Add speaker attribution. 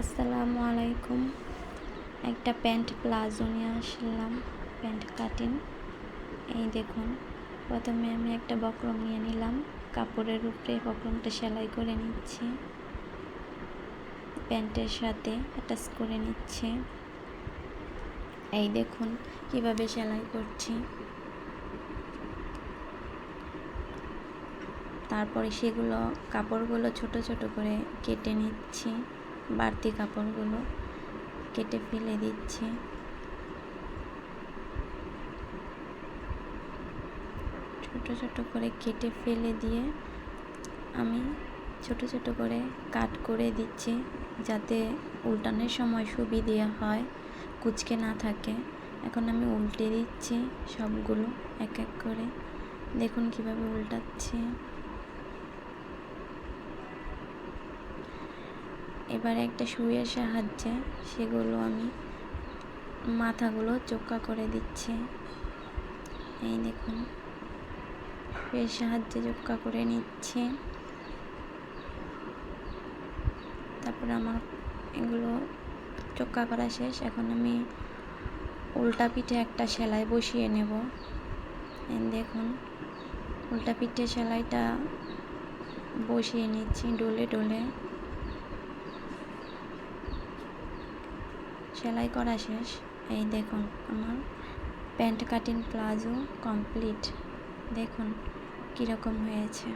Speaker 1: আসসালামু আলাইকুম। একটা প্যান্ট প্লাজো নিয়ে আসলাম, প্যান্ট কাটিং। এই দেখুন, প্রথমে আমি একটা বক্রম নিয়ে নিলাম, কাপড়ের উপরে বক্রমটা সেলাই করে নিচ্ছি। প্যান্টের সাথে অ্যাটাচ করে নিচ্ছে। এই দেখুন, কীভাবে সেলাই করছি। তারপরে সেগুলো, কাপড়গুলো ছোট ছোট করে কেটে নিচ্ছি। বাড়তি কাপড়গুলো কেটে ফেলে দিচ্ছি। ছোট ছোট করে কেটে ফেলে দিয়ে আমি ছোট ছোট করে কাট করে দিচ্ছি যাতে উল্টানোর সময় সুবিধে হয়, কুচকে না থাকে। এখন আমি উল্টে দিচ্ছি সবগুলো এক এক করে। দেখুন কীভাবে উল্টাচ্ছি। এবার একটা সুইয়ের সাহায্যে সেগুলো আমি মাথাগুলো চোক্কা করে দিচ্ছি। এই দেখুন সুইয়ের সাহায্যে চোক্কা করে নিচ্ছে। তারপর আমার এগুলো চোক্কা করা শেষ। এখন আমি উল্টা পিঠে একটা সেলাই বসিয়ে নেব। দেখুন, উল্টা পিঠে সেলাইটা বসিয়ে নিচ্ছি ডলে ডলে। সেলাই করা শেষ। এই দেখুন আমার প্যান্ট কাটিং প্লাজো কমপ্লিট। দেখুন কীরকম হয়েছে।